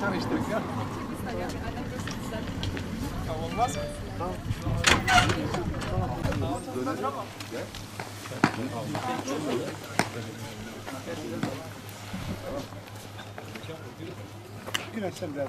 karıştırdık ya. Tamam olmaz mı? Güneş sen biraz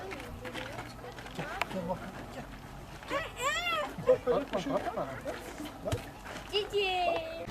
Cici.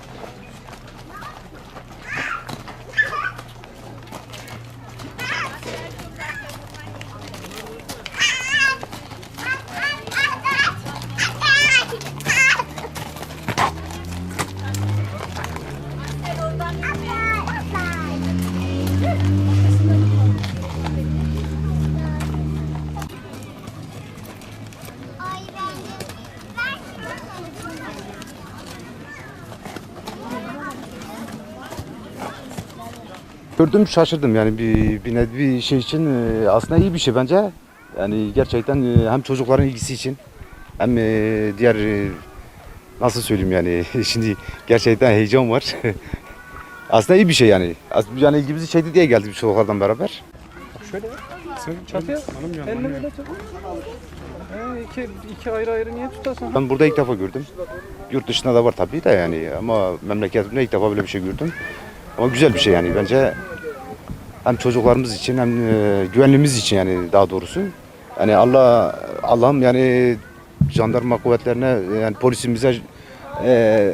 Gördüm şaşırdım yani bir, bir, ne- bir şey için e, aslında iyi bir şey bence. Yani gerçekten e, hem çocukların ilgisi için hem e, diğer nasıl söyleyeyim yani şimdi gerçekten heyecan var. aslında iyi bir şey yani. As- Yani ilgimizi çekti diye geldik çocuklardan beraber. Şöyle Sen çatıya. Elini böyle tut. He, iki, iki ayrı ayrı niye tutasın? Ben burada ilk defa gördüm. Yurt dışında da var tabii de yani ama memleketimde ilk defa böyle bir şey gördüm. Ama güzel bir şey yani bence hem çocuklarımız için hem e, güvenliğimiz için yani daha doğrusu. Yani Allah Allah'ım yani jandarma kuvvetlerine yani polisimize e,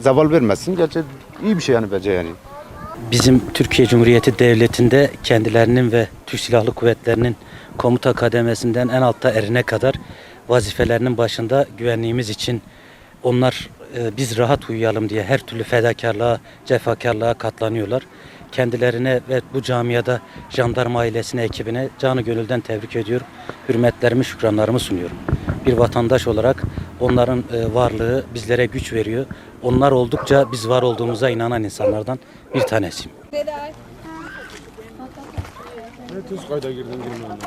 zeval vermesin. Gerçi iyi bir şey yani bence yani. Bizim Türkiye Cumhuriyeti Devleti'nde kendilerinin ve Türk Silahlı Kuvvetleri'nin komuta kademesinden en altta erine kadar vazifelerinin başında güvenliğimiz için onlar e, biz rahat uyuyalım diye her türlü fedakarlığa, cefakarlığa katlanıyorlar. Kendilerine ve bu camiada jandarma ailesine, ekibine canı gönülden tebrik ediyorum. Hürmetlerimi, şükranlarımı sunuyorum. Bir vatandaş olarak onların e, varlığı bizlere güç veriyor. Onlar oldukça biz var olduğumuza inanan insanlardan bir tanesiyim. Ne tuz kayda girdin girmeden.